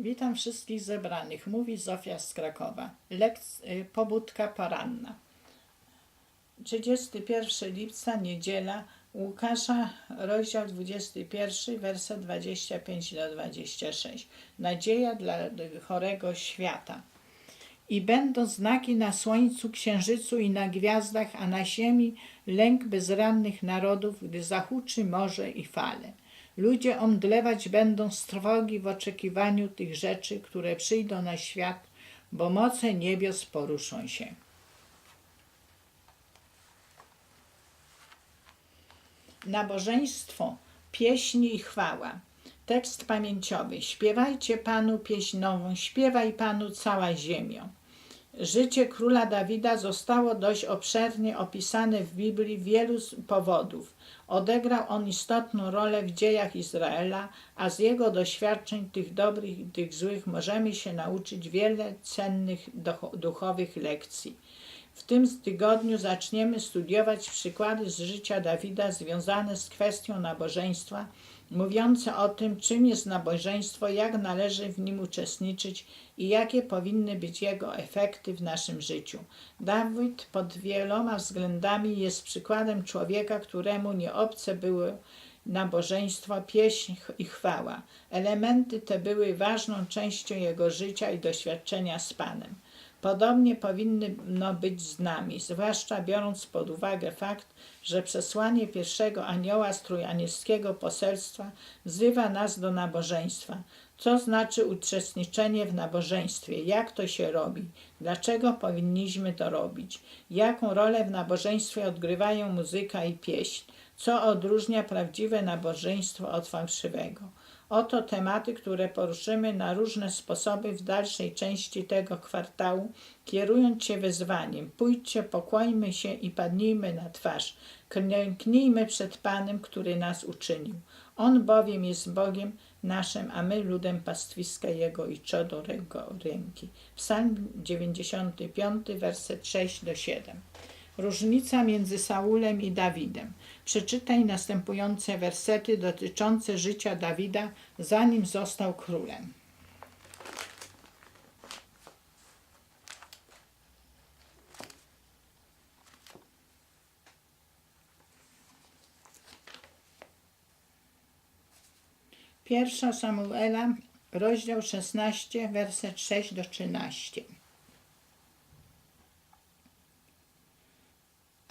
Witam wszystkich zebranych, mówi Zofia z Krakowa. Lekc- y, pobudka poranna. 31 lipca, niedziela, Łukasza, rozdział 21, werset 25 do 26. Nadzieja dla chorego świata. I będą znaki na słońcu, księżycu i na gwiazdach, a na ziemi lęk bezrannych narodów, gdy zahuczy morze i fale. Ludzie omdlewać będą z trwogi w oczekiwaniu tych rzeczy, które przyjdą na świat, bo moce niebios poruszą się. Nabożeństwo, pieśni i chwała. Tekst pamięciowy. Śpiewajcie Panu pieśń nową, śpiewaj Panu cała ziemio. Życie króla Dawida zostało dość obszernie opisane w Biblii wielu z powodów. Odegrał on istotną rolę w dziejach Izraela, a z jego doświadczeń, tych dobrych i tych złych, możemy się nauczyć wiele cennych ducho- duchowych lekcji. W tym tygodniu zaczniemy studiować przykłady z życia Dawida związane z kwestią nabożeństwa, mówiące o tym, czym jest nabożeństwo, jak należy w nim uczestniczyć i jakie powinny być jego efekty w naszym życiu. Dawid pod wieloma względami jest przykładem człowieka, któremu nie obce były nabożeństwo, pieśń i chwała. Elementy te były ważną częścią jego życia i doświadczenia z Panem. Podobnie powinno być z nami, zwłaszcza biorąc pod uwagę fakt, że przesłanie pierwszego anioła z trójanielskiego poselstwa wzywa nas do nabożeństwa. Co znaczy uczestniczenie w nabożeństwie? Jak to się robi? Dlaczego powinniśmy to robić? Jaką rolę w nabożeństwie odgrywają muzyka i pieśń? Co odróżnia prawdziwe nabożeństwo od fałszywego? Oto tematy, które poruszymy na różne sposoby w dalszej części tego kwartału, kierując się wezwaniem. Pójdźcie, pokłońmy się i padnijmy na twarz. Klęknijmy przed Panem, który nas uczynił. On bowiem jest Bogiem naszym, a my ludem pastwiska Jego i Jego ręki. Psalm 95, werset 6 do 7. Różnica między Saulem i Dawidem. Przeczytaj następujące wersety dotyczące życia Dawida, zanim został królem. Pierwsza Samuela, rozdział 16, werset 6 do 13.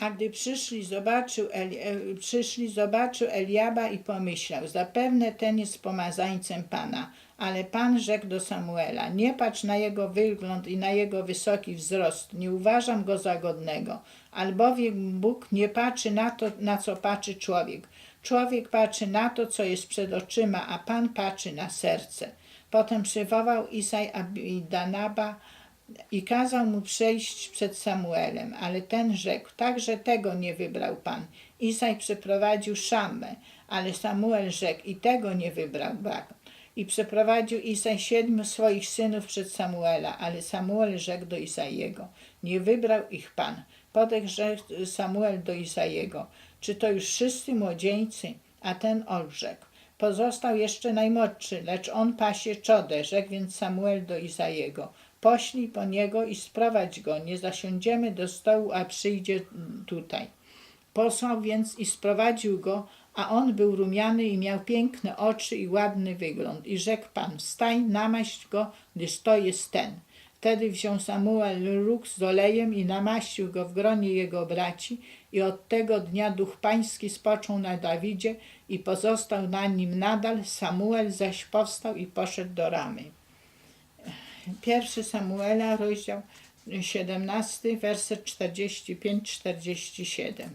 A gdy przyszli, zobaczył, Eli, e, przyszli, zobaczył Eliaba i pomyślał, zapewne ten jest pomazańcem Pana. Ale Pan rzekł do Samuela, nie patrz na jego wygląd i na jego wysoki wzrost, nie uważam go za godnego, albowiem Bóg nie patrzy na to, na co patrzy człowiek. Człowiek patrzy na to, co jest przed oczyma, a Pan patrzy na serce. Potem przywołał Isaj Abidanaba, i kazał mu przejść przed Samuelem, ale ten rzekł, także tego nie wybrał Pan. Isaj przeprowadził Szammę, ale Samuel rzekł, i tego nie wybrał Pan. I przeprowadził Isaj siedmiu swoich synów przed Samuela, ale Samuel rzekł do Isajego, nie wybrał ich Pan. Potem rzekł Samuel do Isajego, czy to już wszyscy młodzieńcy? A ten odrzekł, pozostał jeszcze najmłodszy, lecz on pasie czodę, rzekł więc Samuel do Isajego, poślij po niego i sprowadź go, nie zasiądziemy do stołu, a przyjdzie tutaj. Posłał więc i sprowadził go, a on był rumiany i miał piękne oczy i ładny wygląd. I rzekł Pan, wstań, namaść go, gdyż to jest ten. Wtedy wziął Samuel róg z olejem i namaścił go w gronie jego braci i od tego dnia duch pański spoczął na Dawidzie i pozostał na nim nadal. Samuel zaś powstał i poszedł do Ramy. Pierwszy Samuela, rozdział 17, werset 45-47.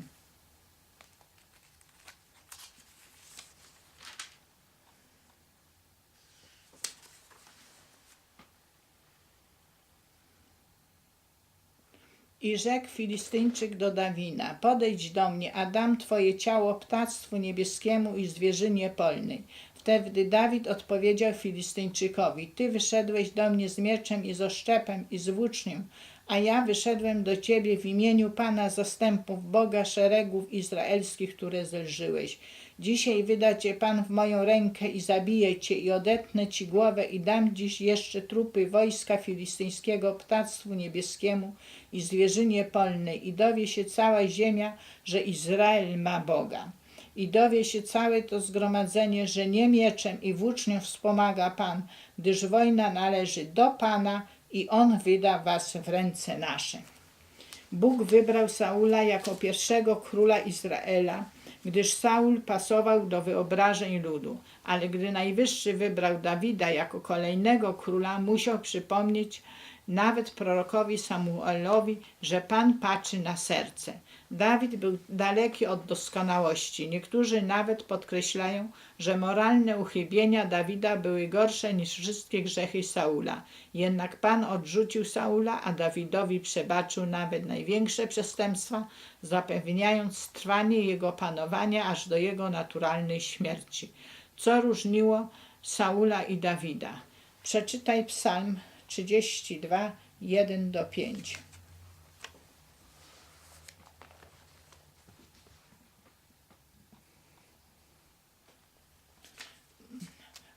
I rzekł Filistyńczyk do Dawina, podejdź do mnie, a dam twoje ciało ptactwu niebieskiemu i zwierzynie polnej. Wtedy Dawid odpowiedział Filistyńczykowi, ty wyszedłeś do mnie z mieczem i z oszczepem i z włócznią, a ja wyszedłem do ciebie w imieniu Pana zastępów, Boga szeregów izraelskich, które zelżyłeś. Dzisiaj wyda cię Pan w moją rękę i zabije cię i odetnę ci głowę i dam dziś jeszcze trupy wojska filistyńskiego ptactwu niebieskiemu i zwierzynie polnej i dowie się cała ziemia, że Izrael ma Boga. I dowie się całe to zgromadzenie, że nie mieczem i włócznią wspomaga Pan, gdyż wojna należy do Pana i On wyda was w ręce nasze. Bóg wybrał Saula jako pierwszego króla Izraela, gdyż Saul pasował do wyobrażeń ludu, ale gdy Najwyższy wybrał Dawida jako kolejnego króla, musiał przypomnieć nawet prorokowi Samuelowi, że Pan patrzy na serce. Dawid był daleki od doskonałości. Niektórzy nawet podkreślają, że moralne uchybienia Dawida były gorsze niż wszystkie grzechy Saula. Jednak Pan odrzucił Saula, a Dawidowi przebaczył nawet największe przestępstwa, zapewniając trwanie jego panowania aż do jego naturalnej śmierci. Co różniło Saula i Dawida? Przeczytaj Psalm 32, 1 do 5.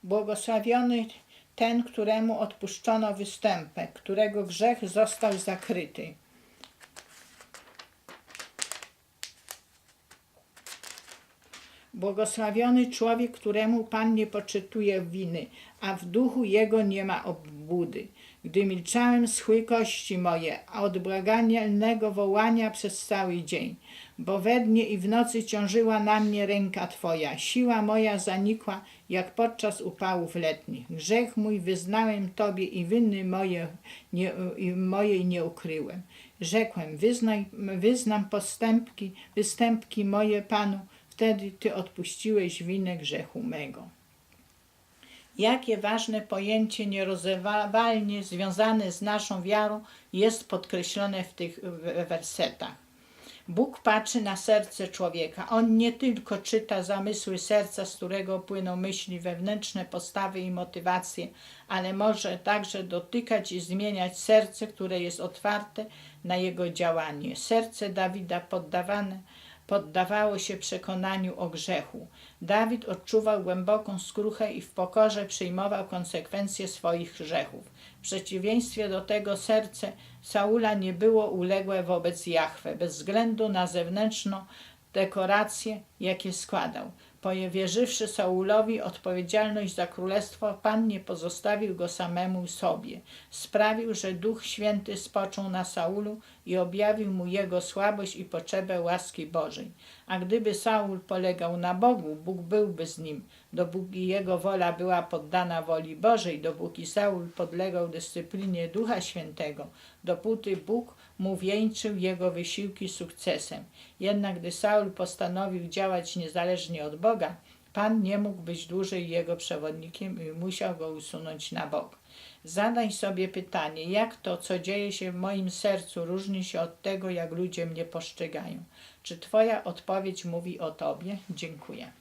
Błogosławiony ten, któremu odpuszczono występek, którego grzech został zakryty. Błogosławiony człowiek, któremu Pan nie poczytuje winy, a w duchu jego nie ma obłudy. Gdy milczałem, schły kości moje, a od błagalnego wołania przez cały dzień. Bo we dnie i w nocy ciążyła na mnie ręka Twoja. Siła moja zanikła, jak podczas upałów letnich. Grzech mój wyznałem Tobie i winy moje, nie, mojej nie ukryłem. Rzekłem, wyznaj, wyznam postępki, występki moje Panu, wtedy Ty odpuściłeś winę grzechu mego. Jakie ważne pojęcie nierozerwalnie związane z naszą wiarą jest podkreślone w tych wersetach. Bóg patrzy na serce człowieka. On nie tylko czyta zamysły serca, z którego płyną myśli wewnętrzne, postawy i motywacje, ale może także dotykać i zmieniać serce, które jest otwarte na jego działanie. Serce Dawida poddawane poddawało się przekonaniu o grzechu. Dawid odczuwał głęboką skruchę i w pokorze przyjmował konsekwencje swoich grzechów. W przeciwieństwie do tego serce Saula nie było uległe wobec Jahwe, bez względu na zewnętrzną dekoracje, jakie składał. Powierzywszy Saulowi odpowiedzialność za królestwo, Pan nie pozostawił go samemu sobie. Sprawił, że Duch Święty spoczął na Saulu i objawił mu jego słabość i potrzebę łaski Bożej. A gdyby Saul polegał na Bogu, Bóg byłby z nim. Dopóki jego wola była poddana woli Bożej, dopóki Saul podlegał dyscyplinie Ducha Świętego, dopóty Bóg mu wieńczył jego wysiłki sukcesem. Jednak gdy Saul postanowił działać niezależnie od Boga, Pan nie mógł być dłużej jego przewodnikiem i musiał go usunąć na bok. Zadaj sobie pytanie, jak to, co dzieje się w moim sercu, różni się od tego, jak ludzie mnie postrzegają. Czy Twoja odpowiedź mówi o Tobie? Dziękuję.